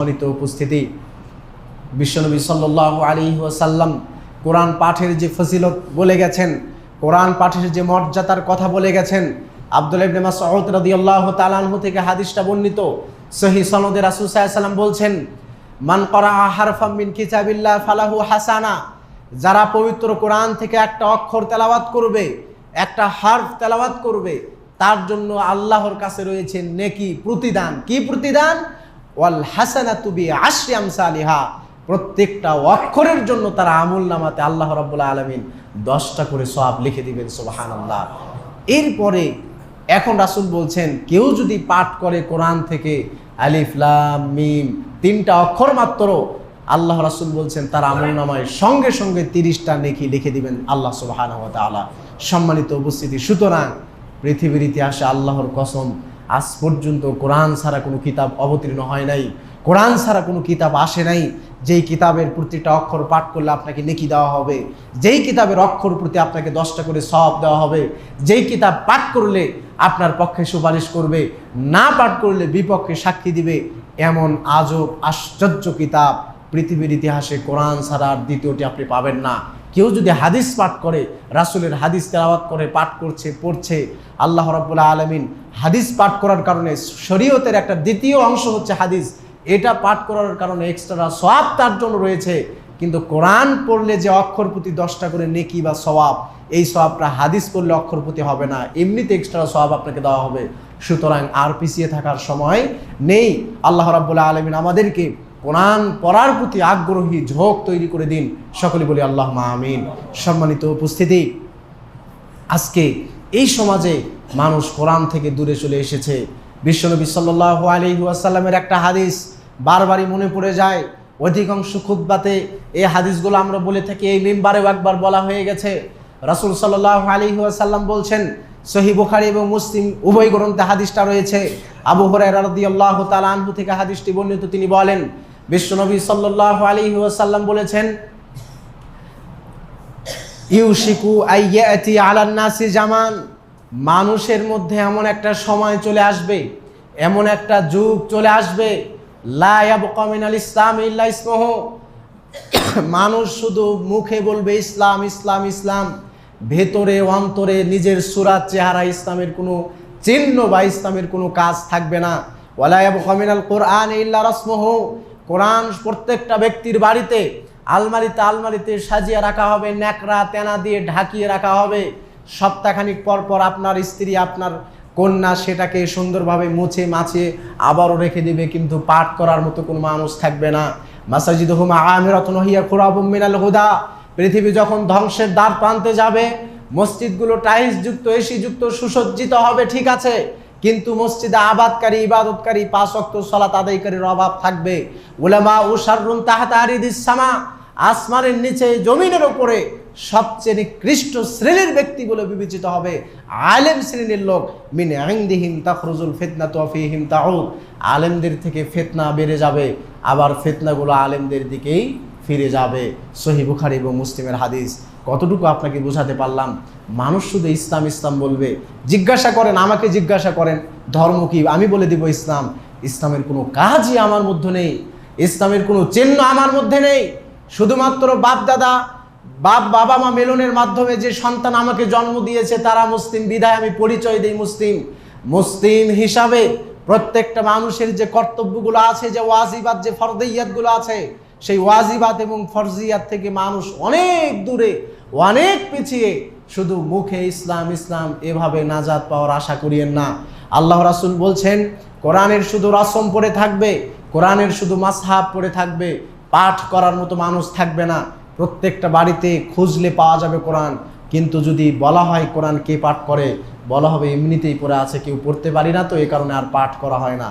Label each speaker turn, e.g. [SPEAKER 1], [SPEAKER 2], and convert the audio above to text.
[SPEAKER 1] সম্মানিত উপস্থিতি। বিশ্বনবী সাল্লাহ আলী ওয়াসাল্লাম কোরআন পাঠের যে ফজিলত বলে গেছেন, কোরআন পাঠের যে মর্যাদার কথা বলে গেছেন, আব্দুল ইবনে মাসউদ রাদিয়াল্লাহু তাআলা আনহু থেকে হাদিসটা বর্ণিত। সহি সনদে রাসূল বলছেন, মান করা হারফাম মিন কিতাবিল্লাহ ফালাহু হাসানা। যারা পবিত্র কোরআন থেকে একটা অক্ষর তেলাওয়াত করবে, একটা হারফ তেলাওয়াত করবে, তার জন্য আল্লাহর কাছে রয়েছে নেকি প্রতিদান। কি প্রতিদান? ওয়াল হাসানাতু বি আশরি আমসালিহা। প্রত্যেকটা অক্ষরের জন্য তারা আমল নামাতে আল্লাহ রাব্বুল আলামিন দশটা করে সব লিখে দিবেন, সুবহানাল্লাহ। এরপরে এখন রাসূল বলছেন, কেউ যদি পাঠ করে কোরআন থেকে আলিফ, লাম, মিম, তিনটা অক্ষর মাত্র, আল্লাহ রাসূল বলছেন তার আমল নামায় সঙ্গে সঙ্গে তিরিশটা নেকি লিখে দিবেন আল্লাহ ওয়া সম্মানিত উপস্থিতি, সুতরাং পৃথিবীর ইতিহাসে আল্লাহর কসম আজ পর্যন্ত কোরআন ছাড়া কোনো কিতাব অবতীর্ণ হয় নাই। কোরআন ছাড়া কোনো কিতাব আসে নাই। যেই কিতাবের প্রতিটা অক্ষর পাঠ করলে আপনাকে নেকি দেওয়া হবে। যেই কিতাবের অক্ষর প্রতি আপনাকে দশটা করে সব দেওয়া হবে। যেই কিতাব পাঠ করলে আপনার পক্ষে সুপারিশ করবে, না পাঠ করলে বিপক্ষে সাক্ষী দিবে, এমন আজব, আশ্চর্য কিতাব পৃথিবীর ইতিহাসে কোরআন ছাড়া আর দ্বিতীয়টি আপনি পাবেন না। কেউ যদি হাদিস পাঠ করে, রাসুলের হাদিস তেলাওয়াত করে, পাঠ করছে, পড়ছে, আল্লাহ রাব্বুল আলামিন হাদিস পাঠ করার কারণে শরীয়তের একটা দ্বিতীয় অংশ হচ্ছে হাদিস। এটা পাঠ করার কারণে এক্সট্রা সওয়াব তার জন্য রয়েছে। কিন্তু কোরআন পড়লে যে অক্ষর প্রতি দশটা করে নেকি বা সওয়াব, এই সওয়াবটা হাদিস পড়লে অক্ষর প্রতি হবে না। এমনিতে এক্সট্রা সওয়াব আপনাকে দেওয়া হবে। সুতরাং আর পিছিয়ে থাকার সময় নেই। আল্লাহ রাব্বুল আলামিন আমাদেরকে কোরআন পড়ার প্রতি আগ্রহী ঝোঁক তৈরি করে দিন। সকলে বলি আল্লাহ আমিন। সম্মানিত উপস্থিতি, আজকে এই সমাজে মানুষ কোরআন থেকে দূরে চলে এসেছে। বিশ্বনবী সাল্লাহ আলী আসাল্লামের একটা হাদিস বারবারই মনে পড়ে যায়। অধিকাংশ খুদ্বাতে এই হাদিসগুলো আমরা বলে থাকি, এই মেম্বারেও একবার বলা হয়ে গেছে। রাসুল সাল্লাহ আলী আসাল্লাম বলছেন সহি বুখারি এবং মুসলিম উভয় গ্রন্থে হাদিসটা রয়েছে। আবু হরাই রাদি আল্লাহ তালানহু থেকে হাদিসটি বর্ণিত। তিনি বলেন বিশ্বনবী সাল্লাহ আলী আসাল্লাম বলেছেন, ইউশিকু আইয়াতি আলান্নাসি জামান মানুষের মধ্যে এমন একটা সময় চলে আসবে, এমন একটা যুগ চলে আসবে লায়াবকামিনাল ইসলাম ইল্লা ইসমহ। মানুষ শুধু মুখে বলবে, ইসলাম ইসলাম ইসলাম ভেতরে, অন্তরে নিজের সুরাত, চেহারা, ইসলামের কোনো চিহ্ন বা ইসলামের কোনো কাজ থাকবে না। ওয়ালায়াবকামিনাল কোরআন ইল্লা রসমহ কোরআন প্রত্যেকটা ব্যক্তির বাড়িতে আলমারিতে আলমারিতে সাজিয়ে রাখা হবে, ন্যাকড়া, তেনা দিয়ে ঢাকিয়ে রাখা হবে। সপ্তাহখানিক পর পর আপনার স্ত্রী, আপনার কন্যা সেটাকে সুন্দরভাবে মুছে মাছে আবারও রেখে দিবে, কিন্তু পাঠ করার মতো কোনো মানুষ থাকবে না। মাসাজিদ হুমা আমিরাতন হইয়া মিনাল হুদা। পৃথিবী যখন ধ্বংসের দ্বার প্রান্তে যাবে, মসজিদগুলো টাইলস যুক্ত এসি যুক্ত সুসজ্জিত হবে, ঠিক আছে। কিন্তু মসজিদে আবাদকারী, ইবাদতকারী পাঁচ অক্ত সলাত আদায়কারীর অভাব থাকবে। তাহাত আরিদিস সামা, আসমানের নিচে, জমিনের ওপরে সবচেয়ে নিকৃষ্ট শ্রেণির ব্যক্তি বলে বিবেচিত হবে। আলেম শ্রেণির লোক, মিন আইন্দিহিম তাখরুজুল ফিতনা তোয়াফিহিম তাউদ। আলেমদের থেকে ফেতনা বেড়ে যাবে, আবার ফেতনাগুলো আলেমদের দিকেই ফিরে যাবে। সহি বুখারি এবং মুসলিমের হাদিস। কতটুকু আপনাকে বোঝাতে পারলাম? মানুষ শুধু ইসলাম ইসলাম বলবে। জিজ্ঞাসা করেন, আমাকে জিজ্ঞাসা করেন, ধর্ম কি? আমি বলে দিব ইসলাম। ইসলামের কোনো কাজই আমার মধ্যে নেই। ইসলামের কোনো চিহ্ন আমার মধ্যে নেই। শুধুমাত্র বাপ দাদা বাপ, বাবা, মা মেলনের মাধ্যমে যে সন্তান আমাকে জন্ম দিয়েছে, তারা মুসলিম। বিধায় আমি পরিচয় দিই মুসলিম। মুসলিম হিসাবে প্রত্যেকটা মানুষের যে কর্তব্যগুলো আছে, যে ওয়াজিবাদ যে ফরদিয়াতগুলো আছে সেই ওয়াজিবাত এবং ফরজিয়াত থেকে মানুষ অনেক দূরে, অনেক পিছিয়ে শুধু মুখে ইসলাম ইসলাম এভাবে নাজাদ পাওয়ার আশা করিয়েন না। আল্লাহ রাসুল বলছেন, কোরআনের শুধু রসম পড়ে থাকবে, কোরআনের শুধু মাসহাব পড়ে থাকবে, পাঠ করার মতো মানুষ থাকবে না। প্রত্যেকটা বাড়িতে খুঁজলে পাওয়া যাবে কোরআন, কিন্তু যদি বলা হয় কোরআন কে পাঠ করে, বলা হবে এমনিতেই পড়ে আছে, কেউ পড়তে পারি না তো, এ কারণে আর পাঠ করা হয় না।